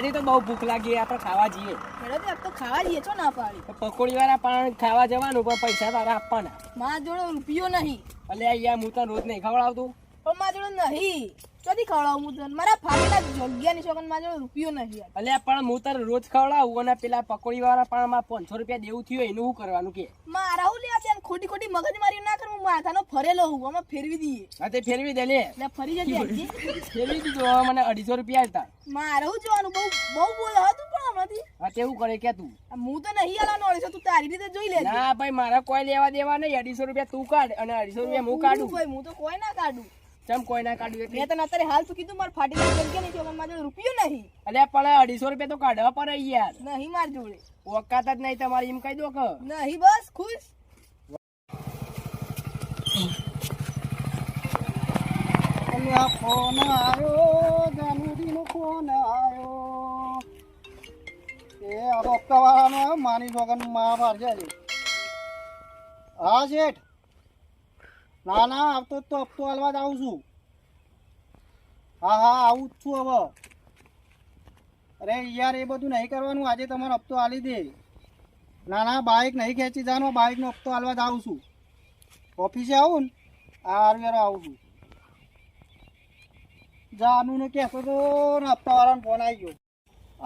આજે તો બહુ ભૂખ લાગી આપણે ખાવા જઈએ. બરાબર આપ તો ખાવા જઈએ છો ના પાડી પકોડી વાળા પણ ખાવા જવાનું પણ પૈસા તારા આપવાના. મારા જોડે રૂપિયો નહીં. એટલે અહીંયા હું તો રોજ નહીં ખવડાવતું. પણ મારા જોડે નહીં. ચોથી ખવડાવું હું તને? મારા ફાટેલા જગ્યાની શોખન મારા જોડે રૂપિયો નહીં યાર. પણ હું તારે રોજ ખવડાવું અને પેલા પકોડી વાળા પણ માં પાંચસો રૂપિયા દેવું થયું એનું શું કરવાનું કે? મારા હું લેવા ત્યાં ખોટી ખોટી મગજમારી ના કરું? હું માથાનો ફરેલો હું અમે ફેરવી દઈએ. હા તે ફેરવી દે લે. એટલે ફરી જજે. ફેરવી દીધું મને અઢીસો રૂપિયા હતા મારે હું જોવાનું? બહુ બહુ બોલો હતું હમણાંથી? હા તેવું કરે કે તું. હું તો નહીં આલાનો અઢીસો તું તારી રીતે જોઈ લેજે. ના ભાઈ મારા કોઈ લેવા દેવા નહીં. અઢીસો રૂપિયા તું કાઢ અને અઢીસો રૂપિયા હું કાઢું. ભાઈ હું તો કોઈ ના કાઢું. ચમ કોઈ ના કાઢું એટલે? તને અત્યારે હાલ તું કીધું? મારે ફાટેલા જગ્યા નહીં? શોખન મારા રૂપિયો નહીં. એટલે પણ અઢીસો રૂપિયા તો કાઢવા પડે યાર. નહીં માર જોડે. ઓકાત જ નહીં તમારી એમ કહી દો કે. નહીં બસ ખુશ. ફોન આવ્યો જાનુજીનો ફોન આવ્યો અરે યાર, એ બધું નહીં કરવાનું. આજે તમારો હપ્તો હાલી દે. ના ના બાઇક નહીં ખેંચી જવાનો બાઇકનો હપ્તો હાલવા જ આવું છું. ઓફિસે આવું ને? આ હારું આવું છું. જાનું ને કહેતો તો હપ્તાવાળાનો ફોન આવી ગયો.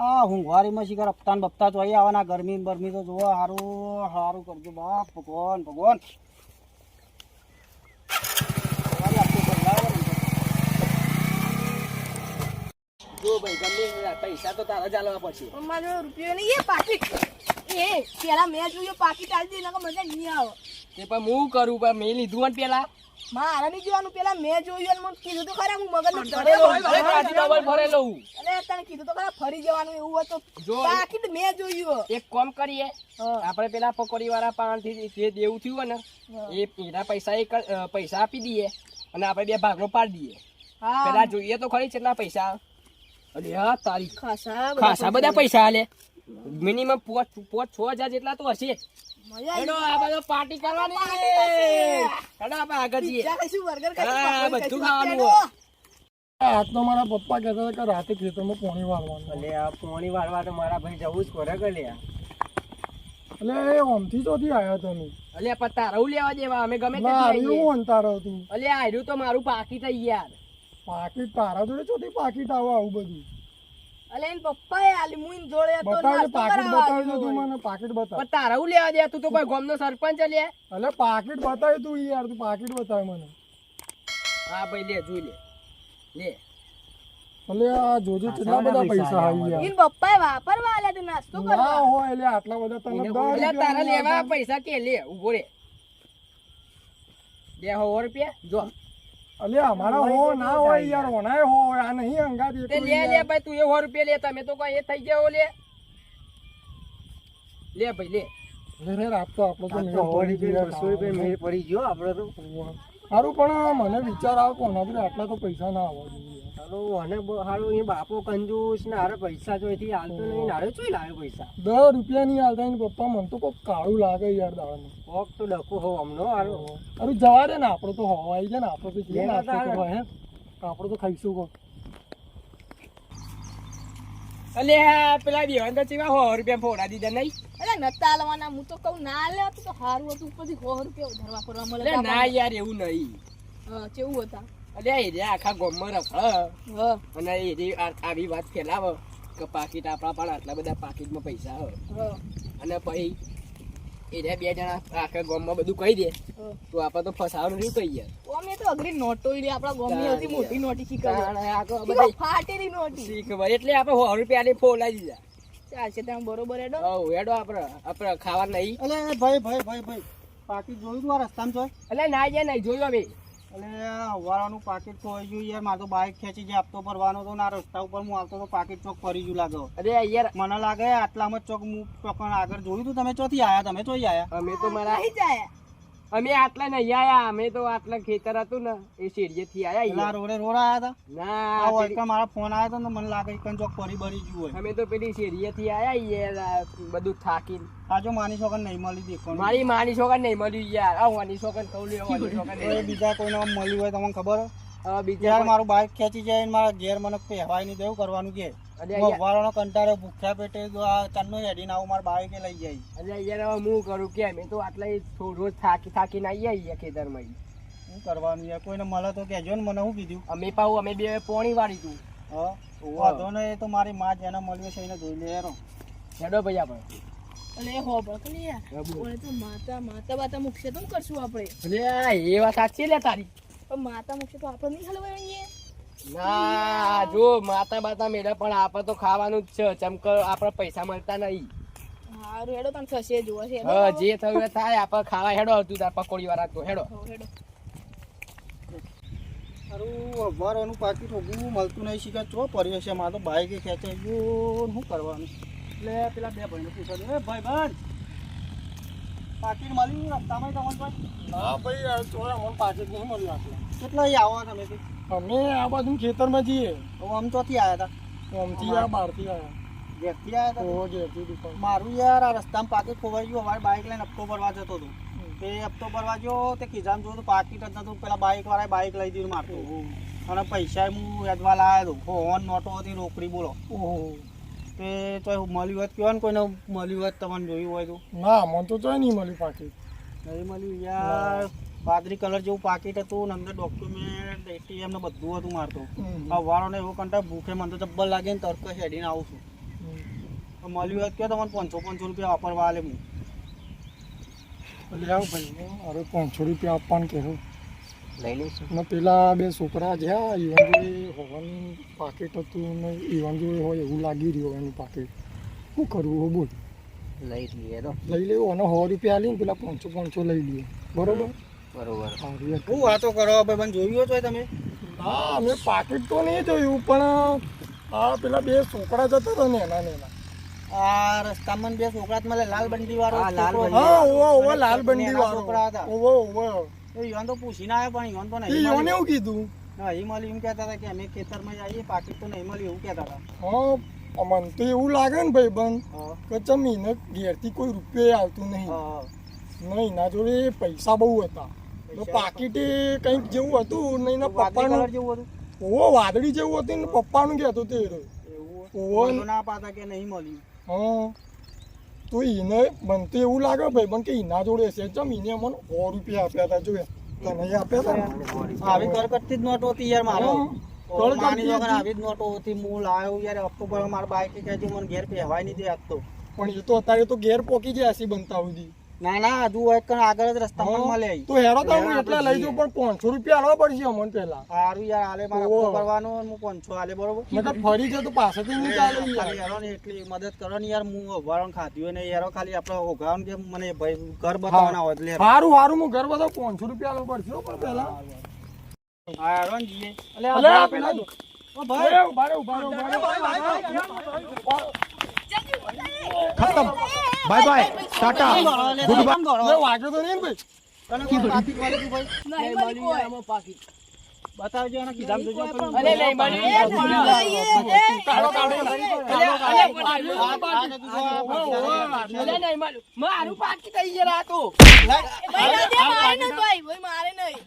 આ હુંઘવારીમાં શિખર હપ્તા ને તો અહીં આવવાના ગરમી બરમી તો જોવો સારું સારું કરજો બાપ ભગવાન ભગવાન. જો ભાઈ ગમે પૈસા તો તારા ચાલવા પડશે. મારા રૂપિયો નહીં એ પાકીટ એ પેલા મેં જોયું પાકીટ આલતી એના મજા નહીં આવે. તે પણ હું કરું પણ મેં લીધું ને પેલા. મારે નહીં જોવાનું પેલા મેં જોયું મને કીધું તો ખરા હું મગજ ધરેલો અરે કાચી ડબલ ભરેલો હું. અરે તને કીધું તો ખરા ફરી જવાનું એવું હતું. જો. પાકીટ મેં જોયું એક કામ કરીએ. આપણે પેલા પકોડી વાળા પાસેથી જે દેવું થયું ને એ પેલા પૈસા એક પૈસા આપી દઈએ અને આપણે બે ભાગનો પાડી દઈએ. પેલા જોઈએ તો ખરી કેટલા પૈસા. અરે હા તારી ખાસા બધા પૈસા. હાલે મિનિમમ પોચ પોચ છ હજાર જેટલા તો હશે. હેડો આ બધો પાર્ટી કરવાની હેડો આપણે આગળ જઈએ. પીઝા ખાઈશું બર્ગર હા, ખાઈશું બધું ખાવાનું ખાઈશું. હોય. આજ તો મારા પપ્પા કહેતા હતા કે રાતે ખેતરમાં પોણી વાળવાનું. આ પોણી વાળવા તો મારા ભાઈ જવું જ કરે કે લે એટલે એ ઓમથી ચોથી આવ્યા તમે અલે પણ તારું લેવા દેવા? અમે ગમે તે લઈએ તારો તું અલે આયરું તો મારું પાકી થઈ યાર. પાકીટ તારા જોડે ચોથી પાકીટ આવે આવું બધું. અલે એન પપ્પાએ આલી મુઈન જોડે હતો નાસ્તો પાકીટ કરાવવા તું મને પાકીટ બતાવ. પણ તારું લેવા દે તું તો કોઈ ગામનો સરપંચ લે. એટલે પાકીટ બતાવી તું યાર તું પાકીટ બતાવ મને. હા ભાઈ લે જોઈ લે. લે. એટલે આ જોજો કેટલા બધા પૈસા આવી યાર એન પપ્પાએ વાપરવા આલ્યા તે નાસ્તો ના હોય એટલે આટલા બધા તને તારા લેવા પૈસા કે લે ઊભો રે. બે સો રૂપિયા. જો. અલે અમારા હો ના હોય યાર હોનાય હો આ નહીં અંગાત તે લે લે ભાઈ તું એ રૂપિયા લે તમે તો કઈ એ થઈ જાવ લે. લે ભાઈ લે. રે, આપણો તો મેળ પડી ગયો. તો. સારું પણ મને વિચાર આવે કોના આટલા તો પૈસા ના આવવા જોઈએ. અને હારું એ બાપો કંજૂસ ને હારે પૈસા જોઈથી હાલતો નહીં હારે ચોઈ લાવે પૈસા? દસ રૂપિયા નહીં હાલતા એની પપ્પા મને તો કોક કાળું લાગે યાર દાવાનું કોક તો ડખો હો હમનો હારું અરે જવા દે ને આપણો તો હવાઈ જાય ને આપણો તો જઈએ લે નાસ્તો તારે. કરવા હે? આપણો તો ખાઈશું કોક. અલે પેલા દેવાન તો ચેવા સો રૂપિયા ફોડા દીધા નહીં. અરે નતા લેવાના હું તો કહું ના આલે તો સારું હતું ઉપરથી સો રૂપિયા ઉધારવા ફરવા મળે ના યાર એવું નહીં. કેવું હતા? અલે એ આખા ગામમાં રખડ અને એ આવી વાત ફેલાવ કે પાકીટ આપણા પણ આટલા બધા પાકીટમાં પૈસા હોય. અને પછી એ રે બે જણા આખા ગામમાં બધું કહી દે. તો આપણે તો ફસાવાનું રહ્યું કઈ યાર અમે તો અઘરી નોટો ઈ આપણા ગામની હતી મોટી નોટી શીખવા ફાટેલી નોટી. શીખ એટલે આપણે સો રૂપિયા ની ફોલાઈ દીધા ચાલશે તમે બરોબર હેડો. હવ હેડો આપણે આપણે ખાવા નહીં. અલે ભાઈ ભાઈ ભાઈ ભાઈ પાકીટ જોયું તું આ રસ્તામાં જોઈ એટલે ના જાય નહીં જોયું અમે. અલે હવારાનું પાકીટ તો હોય ગયું યાર મારે તો બાઇક ખેંચી જે આપતો ભરવાનો તો ના રસ્તા ઉપર હું આવતો તો પાકીટ ચોક ફરી ગયું લાગે. અરે યાર મને લાગે આટલામાં જ ચોક હું ચોક આગળ જોયું તું. તમે ચોથી આયા? તમે ચોથી આયા? અમે તો મારા જાય અમે આટલા નહીં આયા અમે તો આટલા ખેતર હતું ને એ શેરીએ થી આયા પેલા રોડે રોડ આયા હતા? ના પેલી- મારા ફોન આયા હતો ને મને લાગે કે ચોક ફરી બરી ગયું હોય. અમે તો પેલી શેરીએ થી આયા યાર બધું થાકીને. આજો માની છોકર નહીં મળી દેખો મારી માની છોકર નહીં મળ્યું યાર. આ વાની છોકર કહું લે તો એ બીજા કોઈને મળ્યું હોય તમને ખબર હે? યાર મારું બાઇક ખેંચી જાય મારા ઘેર મને પહેવાય નહીં દેવું કરવાનું કે? વાળાનો કંટાળો ભૂખ્યા પેટે જો આ ચાંદનો હેડીને આવું મારા બાઇકે લઈ જાય. અરે યાર હવે હું કરું કે અમે તો આટલા રોજ થાકી થાકીને આવીએ છીએ ખેતરમાં. શું કરવાનું યાર કોઈને મળે તો કહેજો ને મને શું કીધું? અમે પાછું અમે બે પોણી વાળી તું. હા. વાંધો ને એ તો મારી માં જેને મળ્યો છે એને જોઈ લે યાર હેડો ભાઈ આપણે. અને હો બકલી યાર. ઓલે તો માતા માતા બાતા મૂકશે તો કરશું આપણે. એ વાત સાચી લે તારી. પણ માતા મૂકશે તો આપણે નહીં હલવાય અહીંયા. ના જો માતા બાતા મેળે પણ આપણે તો ખાવાનું જ છે. ચમક આપણે પૈસા મળતા નહીં. સારું હેડો તને થશે જોવા છે હા જે થયું થાય. આપણે ખાવા હેડો હતું તાર પકોડી વાળા તો હેડો. હેડો. સારું અભવારોનું પાકીટ હોગું મળતું નહીં. શીખે ચો પડ્યો છે મારે તો બાઇકે ખેંચાઈ ગયું. શું કરવાનું? એટલે પેલા બે ભાઈને પૂછો એ ભાઈ ભાઈ પાકીટ મળ્યું રસ્તામાં તમને ભાઈ હા ભાઈ તો અમને પાછળ નહીં મળ્યું આટલું. કેટલા આવો તમે અમે આ બાજુ ખેતરમાં જઈએ આમ ચોથી આવ્યા આમથી આ બહારથી આવ્યા હતા ઘેરથી આવ્યા હતા ઘેરથી મારું યાર આ રસ્તામાં પાકીટ ખોવાઈ ગયું અમારે બાઇક લઈને હપ્તો ભરવા જતો હતો. તે હપ્તો ભરવા ગયો તે ખિજામ જોયું તો પાકીટ જ નતું. પેલા બાઇક વાળાએ બાઇક લઈ દીધું મારતું. અને પૈસા હું વેચવા લાવ્યો હતો ફોન નોટો હતી રોકડી બોલો. ઓહો. તે તો મળ્યું વાત કહેવાય ને કોઈને મળ્યું વાત તમને જોયું હોય તો. ના મને તો તોય નહીં મળ્યું પાકી. નહીં મળ્યું યાર પાદરી કલર જેવું પાકીટ હતું ને અંદર ડોક્યુમેન્ટ એટીએમ ને બધું હતું મારતો આ વાળોને એવો કંટાળ ભૂખે મને તો જબ્બર લાગે ને તરક હેડીને આવું છું. મળ્યું હોય કે તમને પાંચસો પાંચસો રૂપિયા વાપરવા આલે હું. એટલે આવું ભાઈ અરે પાંચસો રૂપિયા આપવાનું કહેવું લઈ લઈશું ને પેલા બે છોકરા જ્યાં ઈવન જોઈ હોવાનું પાકેટ હતું ને ઈવન જોડે હોય એવું લાગી રહ્યું એનું પાકેટ. શું કરવું હો બોલ. લઈ લઈએ તો. લઈ લેવું અને સો રૂપિયા લઈને પેલા પાંચસો પાંચસો લઈ લઈએ. બરોબર? બરોબર. શું. વાતો કરો ભાઈ મને જોયું તો તમે. હા અમે પાકેટ તો નહીં જોયું પણ આ પેલા બે છોકરા જતા હતા ને એના ને એના. આ રસ્તામાં બે છોકરા મળે લાલ બંડી વાળો હા, લાલ બંડી. હા ઓવો ઓવો લાલ બંડી વાળો છોકરા હતા. ઓવો ઓવો. તો ઈવન તો પૂછીને આવ્યો પણ ઈવન તો નહીં યોને એવું કીધું? નહીં મળ્યું એમ કહેતા હતા કે અમે ખેતરમાં જઈએ પાકી તો નહીં એવું કહેતા હતા. હા અમને તો એવું લાગે ને ભાઈ બંધ કે જમીને ઘેરથી કોઈ રૂપિયા આવતું નહીં. નહીં ના જોડે પૈસા બહુ હતા. તો પાકીટે કંઈક જેવું હતું નહીં ના પપ્પાનું જેવું હતું? વાદળી જેવું હતું ને પપ્પાનું કહેતો તે તો ના પાતા કે નહીં મળ્યું. હા. તો એને મને તો એવું લાગે ભાઈ મને કે એના જોડે છે. જમ એને મને સો રૂપિયા આપ્યા હતા જોઈએ તને આપ્યા હતા આવી કરકટથી જ નોટો હતી યાર મારો. માની લો આવી જ નોટો હતી હું લાવ્યો યાર ઓક્ટોબર મારા બાઈકે કહેજો મને ઘેર પહેવાય નહીં દે આપતો પણ એ તો અત્યારે તો ઘેર પોકી ગયા છે બનતા સુધી. ના ના હજુ આગળ જ રસ્તામાં મળે. તો હેરો તો હું એટલે લઈ જઉં પણ પાંચસો રૂપિયા આલવા પડશે અમને પેલા સારું યાર હાલે મારે. હપ્તો ભરવાનો હું પાંચસો હાલે બરોબર? મતલબ ફરી જતો તો પાછળથી નહીં ચાલે હેરો ને એટલી મદદ કરો ને યાર હું ખાધ્યું હોય ને હેરો ખાલી આપણે ઓગાવ કે મને ભાઈ ઘર બતાવવાના હોય એટલે સારું સારું હું ઘર બધા પાંચસો રૂપિયા આલવા પડશે પણ પેલા હા હેરો ને જઈએ. અલે આ પેલા ઓ ભાઈ. ઊભા ઊભા ઊભા. ખતમ bye bye tata good bye વાગ્યો તો નહીં ને ભાઈ. મારું પાકી થઈ ગયા આ મારે નહીં ભાઈ, ભાઈ મારે નહીં.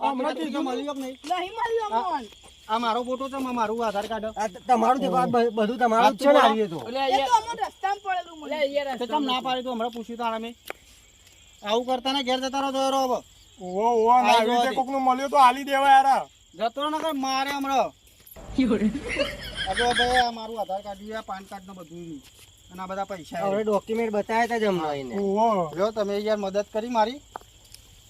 હમણાં તું જો કીધું મળ્યું કે નહીં નહીં મળ્યું અમોન. આ મારો ફોટો છે મારું આધાર કાર્ડ તમારું બધું તમારું છે ને આવીએ તો રસ્તામાં પડેલું મને. યાર, તો ચમ ના પાડી તો? હમણાં પૂછ્યું તાણે મે. આવું કરતા ને ઘેર જતા રહો તો હવે. ઓ ઓ ના આવી રીતે કોકનું મળ્યો તો આલી દેવા યાર. જતો ન કર મારે હમણાં. અગો ભાઈ આ મારું આધાર કાર્ડ છે, પાન કાર્ડ ને બધું છે. અને આ બધા પૈસા છે. ડોક્યુમેન્ટ બતાવ્યા હતા જમણા એને. લ્યો તમે યાર મદદ કરી મારી.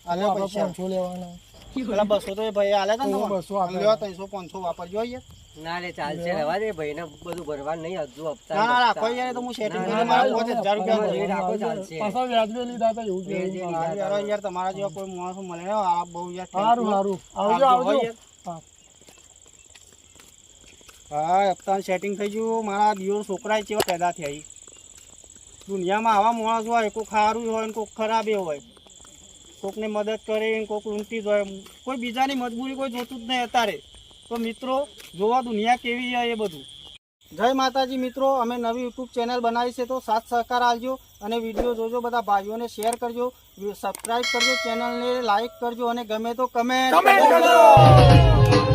આલે પૈસા. લેવાના. પેલા બસો તો ભાઈ આલે તા ને બસો ત્રણસો પાંચસો વાપરજો યાર ના રે ચાલશે. રહેવા દે ભાઈ ને બધું ભરવાનું નહીં હજુ હપ્તા ના ના રાખો યાર તો હું સેટિંગ કરી મારા ના, પાંચ હજાર રૂપિયા રાખો, ચાલશે. પાછા વ્યાજબી લીધા હતા એવું વ્યાજબી જોયું. લીધા. હા, યાર યાર તમારા જેવા કોઈ માણસો મળે ને આ બહુ યાર સારું સારું આવજો આવજો, આવજો હા હપ્તા સેટિંગ થઈ ગયું. મારા દિયોર છોકરા કેવા પેદા થયા દુનિયામાં આવા માણસ હોય કોઈક સારું હોય ને કોક ખરાબ હોય. કોકને મદદ કરે ને કોક લૂંટી જ હોય. કોઈ બીજાની મજબૂરી કોઈ જોતું જ નહીં અત્યારે. તો મિત્રો જોવા દુનિયા કેવી છે એ બધું. જય માતાજી મિત્રો અમે નવી યુટ્યુબ ચેનલ બનાવી છે તો સાથ સહકાર આપજો અને વીડિયો જોજો બધા ભાઈઓને શેર કરજો સબસ્ક્રાઈબ કરજો ચેનલને લાઈક કરજો અને ગમે તો કમેન્ટ કમેન્ટ કરજો!